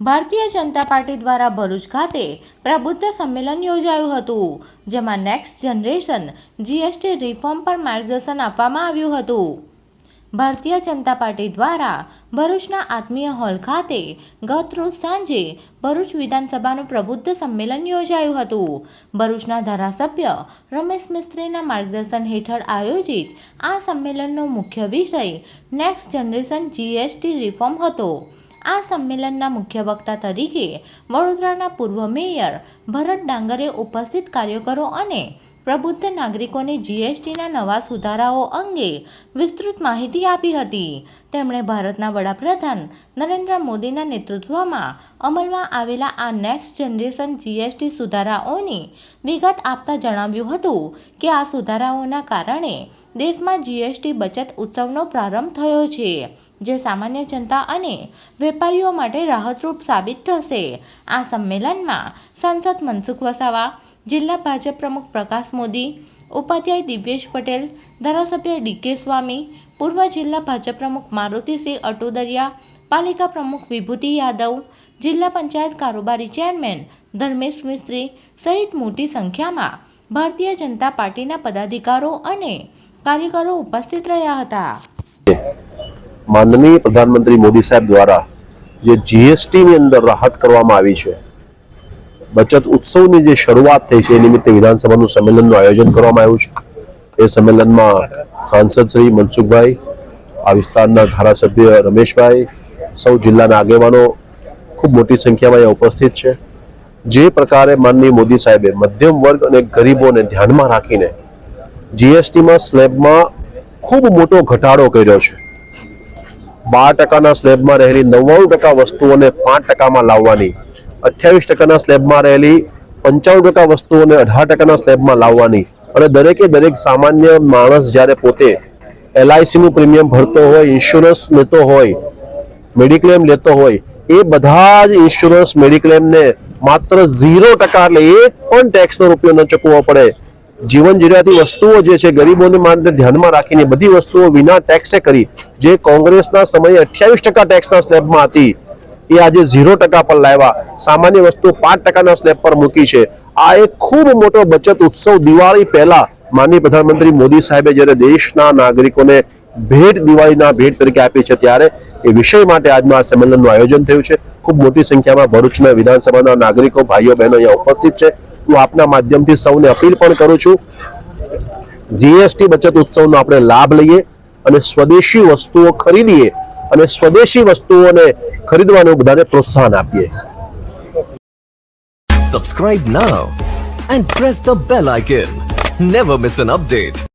Bharatiya Janata party દ્વારા ભરૂચ ખાતે પ્રબુદ્ધ સંમેલન યોજાયું હતું, જેમાં નેક્સ્ટ જનરેશન જીએસટી રિફોર્મ પર માર્ગદર્શન આપવામાં આવ્યું હતું. ભારતીય જનતા પાર્ટી દ્વારા ભરૂચના આત્મીય હોલ ખાતે ગત રોજ સાંજે ભરૂચ વિધાનસભાનું પ્રબુદ્ધ સંમેલન યોજાયું હતું. ભરૂચના ધારાસભ્ય રમેશ મિસ્ત્રીના માર્ગદર્શન હેઠળ આયોજિત આ સંમેલનનો મુખ્ય વિષય નેક્સ્ટ જનરેશન જીએસટી રિફોર્મ હતો. આ સંમેલનના મુખ્ય વક્તા તરીકે વડોદરાના પૂર્વ મેયર ભરત ડાંગરે ઉપસ્થિત કાર્યકરો અને પ્રબુદ્ધ નાગરિકોને જીએસટીના નવા સુધારાઓ અંગે વિસ્તૃત માહિતી આપી હતી. તેમણે ભારતના વડાપ્રધાન નરેન્દ્ર મોદીના નેતૃત્વમાં અમલમાં આવેલા આ નેક્સ્ટ જનરેશન જીએસટી સુધારાઓની વિગત આપતા જણાવ્યું હતું કે આ સુધારાઓના કારણે દેશમાં જીએસટી બચત ઉત્સવનો પ્રારંભ થયો છે. જે સામાન્ય જનતા અને વેપારીઓ માટે રાહતરૂપ સાબિત થશે. આ સંમેલનમાં સાંસદ મનસુખ વસાવા, જિલ્લા ભાજપ પ્રમુખ પ્રકાશ મોદી, ઉપાધ્યાય દિવ્યેશ પટેલ, ધારાસભ્ય ડીકે સ્વામી, પૂર્વ જિલ્લા ભાજપ પ્રમુખ મારુતિસિંહ અટોદરિયા, પાલિકા પ્રમુખ વિભૂતિ યાદવ, જિલ્લા પંચાયત કારોબારી ચેરમેન ધર્મેશ મિસ્ત્રી સહિત મોટી સંખ્યામાં ભારતીય જનતા પાર્ટીના પદાધિકારો અને કાર્યકરો ઉપસ્થિત રહ્યા હતા. માનનીય પ્રધાનમંત્રી મોદી સાહેબ દ્વારા જે જીએસટીની અંદર રાહત કરવામાં આવી છે, બચત ઉત્સવની જે શરૂઆત થઈ છે, એ નિમિત્તે વિધાનસભાનું સંમેલનનું આયોજન કરવામાં આવ્યું છે. એ સંમેલનમાં સાંસદ શ્રી મનસુખભાઈ, આ વિસ્તારના ધારાસભ્ય રમેશભાઈ, સૌ જિલ્લાના આગેવાનો ખૂબ મોટી સંખ્યામાં અહીંયા ઉપસ્થિત છે. જે પ્રકારે માનનીય મોદી સાહેબે મધ્યમ વર્ગ અને ગરીબોને ધ્યાનમાં રાખીને જીએસટીમાં સ્લેબમાં ખૂબ મોટો ઘટાડો કર્યો છે. બાર ટકાના સ્લેબમાં રહેલી નવ્વાણું ટકા વસ્તુઓને પાંચ ટકામાં લાવવાની, અઠ્યાવીસ ટકાના સ્લેબમાં રહેલી પંચાણું ટકા વસ્તુઓને અઢાર ટકાના સ્લેબમાં લાવવાની અને દરેકે દરેક સામાન્ય માણસ જ્યારે પોતે એલઆઈસીનું પ્રીમિયમ ભરતો હોય, ઇન્સ્યોરન્સ લેતો હોય, મેડિક્લેમ લેતો હોય, એ બધા જ ઇન્સ્યોરન્સ, મેડિક્લેમને માત્ર ઝીરો ટકા એટલે એક પણ ટેક્સનો રૂપિયો ન ચૂકવવો પડે. જીવન જરૂરિયાતી વસ્તુઓ જે છે, ગરીબોને માટે ધ્યાનમાં રાખીને બધી વસ્તુઓ વિના ટેક્સે કરી, જે કોંગ્રેસના સમયે અઠ્યાવીસ ટકા ટેક્સના સ્લેબમાં હતી, એ આજે ઝીરો ટકા પર લાવ્યા. સામાન્ય વસ્તુ પાંચ ટકાના સ્લેબ પર મૂકી છે. આ એક ખૂબ મોટો બચત ઉત્સવ દિવાળી પહેલા માનનીય પ્રધાનમંત્રી મોદી સાહેબે જ્યારે દેશના નાગરિકોને ભેટ દિવાળીના ભેટ તરીકે આપી છે, ત્યારે એ વિષય માટે આજના આ સંમેલનનું આયોજન થયું છે. ખૂબ મોટી સંખ્યામાં ભરૂચના વિધાનસભાના નાગરિકો, ભાઈઓ, બહેનો અહીંયા ઉપસ્થિત છે. હું આપના માધ્યમથી સૌને અપીલ પણ કરું છું. જીએસટી બચત ઉત્સવનો આપણે લાભ લઈએ અને સ્વદેશી વસ્તુઓ ખરીદીએ અને સ્વદેશી વસ્તુઓને ખરીદવાનું બધાને પ્રોત્સાહન આપીએ. Subscribe now and press the bell icon never miss an update.